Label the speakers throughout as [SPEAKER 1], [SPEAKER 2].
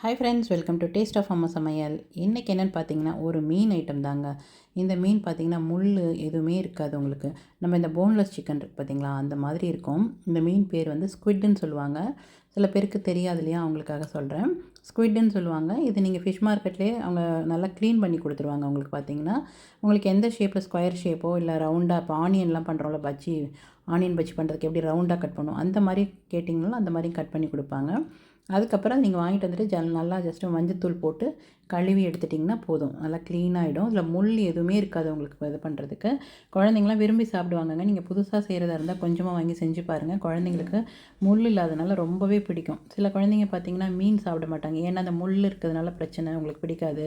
[SPEAKER 1] Hi friends welcome to taste of அம்மா சமையல் இன்றைக்கி என்னென்னு பார்த்தீங்கன்னா ஒரு மீன் ஐட்டம் தாங்க. இந்த மீன் பார்த்தீங்கன்னா முள் எதுவுமே இருக்காது உங்களுக்கு. நம்ம இந்த போன்லெஸ் சிக்கன் இருக்குது பார்த்தீங்களா அந்த மாதிரி இருக்கும். இந்த மீன் பேர் வந்து ஸ்குவிட்னு சொல்லுவாங்க. சில பேருக்கு தெரியாது இல்லையா? அவங்களுக்காக சொல்கிறேன் ஸ்குவிட்னு சொல்லுவாங்க. இது நீங்கள் ஃபிஷ் மார்க்கெட்லேயே அவங்க நல்லா க்ளீன் பண்ணி கொடுத்துருவாங்க உங்களுக்கு பார்த்தீங்கன்னா உங்களுக்கு எந்த ஷேப்பில் ஸ்கொயர் ஷேப்போ இல்லை ரவுண்டாக இப்போ ஆனியன்லாம் பண்ணுறோம்ல பஜ்ஜி ஆனியன் பஜ்ஜி பண்ணுறதுக்கு எப்படி ரவுண்டாக கட் பண்ணுவோம்? அந்த மாதிரி கேட்டிங்கனாலும் அந்த மாதிரி கட் பண்ணி கொடுப்பாங்க. அதுக்கப்புறம் நீங்கள் வாங்கிட்டு வந்துட்டு ஜல் நல்லா ஜஸ்ட்டு மஞ்சத்தூள் போட்டு கழுவி எடுத்துட்டிங்கன்னா போதும். நல்லா க்ளீனாகிடும் இதில் முள் எதுவுமே இருக்காது உங்களுக்கு இது பண்ணுறதுக்கு குழந்தைங்களாம் விரும்பி சாப்பிடுவாங்கங்க. நீங்கள் புதுசாக செய்கிறதா இருந்தால் கொஞ்சமாக வாங்கி செஞ்சு பாருங்கள் குழந்தைங்களுக்கு முள் இல்லாதனால ரொம்பவே பிடிக்கும். சில குழந்தைங்க பார்த்திங்கன்னா மீன் சாப்பிட மாட்டாங்க. ஏன்னா அந்த முள் இருக்கிறதுனால பிரச்சனை உங்களுக்கு பிடிக்காது.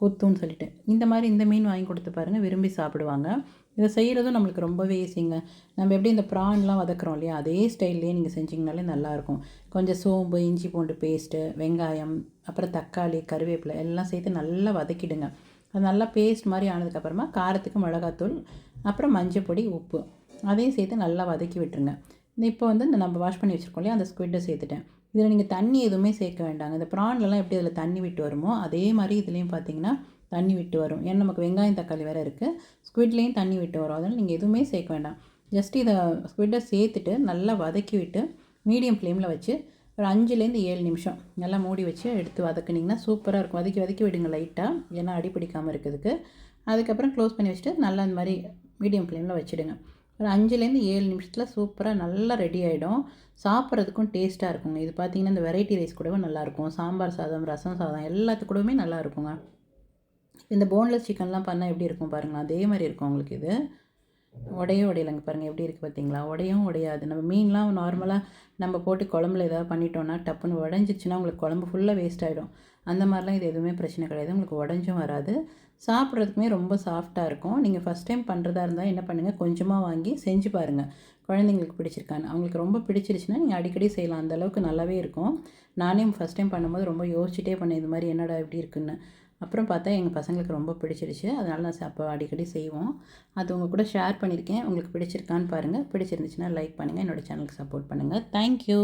[SPEAKER 1] குத்துன்னு சொல்லிட்டு. இந்த மாதிரி இந்த மீன் வாங்கி கொடுத்து பாருங்கள் விரும்பி சாப்பிடுவாங்க. இதை செய்கிறதும் நம்மளுக்கு ரொம்பவே ஈஸிங்க நம்ம எப்படி இந்த ப்ரான்லாம் வதக்குறோம் இல்லையா அதே ஸ்டைல்லையே நீங்கள் செஞ்சிங்கனாலே நல்லாயிருக்கும். கொஞ்சம் சோம்பு இஞ்சி பூண்டு பேஸ்ட்டு வெங்காயம் அப்புறம் தக்காளி கருவேப்பிலை எல்லாம் சேர்த்து நல்லா வதக்கிடுங்க. அது நல்லா பேஸ்ட் மாதிரி ஆனதுக்கப்புறமா காரத்துக்கு மிளகாத்தூள் அப்புறம் மஞ்சள் பொடி உப்பு. அதையும் சேர்த்து நல்லா வதக்கி விட்டுருங்க. இப்போ வந்து இந்த நம்ம வாஷ் பண்ணி வச்சுருக்கோம் இல்லையா? அந்த ஸ்குவிட்டை சேர்த்துட்டேன். இதில் நீங்கள் தண்ணி எதுவுமே சேர்க்க வேண்டாங்க. இந்த ப்ரான்லலாம் எப்படி அதில் தண்ணி விட்டு வருமோ அதே மாதிரி இதுலேயும் பார்த்தீங்கன்னா தண்ணி விட்டு வரும். ஏன்னா நமக்கு வெங்காயம் தக்காளி வேறு இருக்குது ஸ்குவிட்லேயும் தண்ணி விட்டு வரும். அதனால் நீங்கள் எதுவுமே சேர்க்க வேண்டாம். ஜஸ்ட் இதை ஸ்குவிட்டை சேர்த்துட்டு நல்லா வதக்கி விட்டு மீடியம் ஃப்ளேமில் வச்சு ஒரு அஞ்சுலேருந்து ஏழு நிமிஷம் நல்லா மூடி வச்சு எடுத்து வதக்குனிங்கன்னா சூப்பராக இருக்கும். வதக்கி வதக்கி விடுங்க லைட்டாக ஏன்னா அடி பிடிக்காமல் இருக்கிறதுக்கு. அதுக்கப்புறம் க்ளோஸ் பண்ணி வச்சுட்டு நல்லா இந்த மாதிரி மீடியம் ஃப்ளேமில் வச்சுடுங்க. ஒரு அஞ்சுலேருந்து ஏழு நிமிஷத்தில் சூப்பராக நல்லா ரெடி ஆகிடும் சாப்பிட்றதுக்கும் டேஸ்ட்டாக இருக்குங்க. இது பார்த்திங்கன்னா இந்த வெரைட்டி ரைஸ் கூடவும் நல்லாயிருக்கும். சாம்பார் சாதம் ரசம் சாதம் எல்லாத்துக்கூடவுமே நல்லா இருக்குங்க இந்த போன்லெஸ் சிக்கன்லாம் பண்ணால் எப்படி இருக்கும் பாருங்கள் அதே மாதிரி இருக்கும் உங்களுக்கு இது. உடையும் உடையலைங்க பாருங்கள் எப்படி இருக்குது பார்த்தீங்களா? உடையும் உடையாது. நம்ம மீன்லாம் நார்மலாக நம்ம போட்டு குழம்புல ஏதாவது பண்ணிட்டோன்னா டப்புன்னு உடஞ்சிச்சின்னா உங்களுக்கு குழம்பு ஃபுல்லாக வேஸ்ட் ஆகிடும் அந்த மாதிரிலாம் இது எதுவுமே பிரச்சனை கிடையாது. உங்களுக்கு உடஞ்சும் வராது. சாப்பிட்றதுக்குமே ரொம்ப சாஃப்டாக இருக்கும். நீங்கள் ஃபஸ்ட் டைம் பண்ணுறதா இருந்தால் என்ன பண்ணுங்கள் கொஞ்சமாக வாங்கி செஞ்சு பாருங்கள் குழந்தைங்களுக்கு பிடிச்சிருக்கான்னு. அவங்களுக்கு ரொம்ப பிடிச்சிருச்சுன்னா நீங்கள் அடிக்கடி செய்யலாம். அந்தளவுக்கு நல்லாவே இருக்கும். நானே ஃபஸ்ட் டைம் பண்ணும்போது ரொம்ப யோசிச்சுட்டே பண்ணேன். இது மாதிரி என்னடா எப்படி இருக்குன்னு. அப்புறம் பார்த்தா எங்கள் பசங்களுக்கு ரொம்ப பிடிச்சிருச்சு. அதனால் நான் அப்போ அடிக்கடி செய்வோம். அது உங்கள் கூட ஷேர் பண்ணியிருக்கேன். உங்களுக்கு பிடிச்சிருக்கான்னு பாருங்கள் பிடிச்சிருந்துச்சுன்னா லைக் பண்ணுங்கள் என்னோடய சேனலுக்கு சப்போர்ட் பண்ணுங்கள் தேங்க்யூ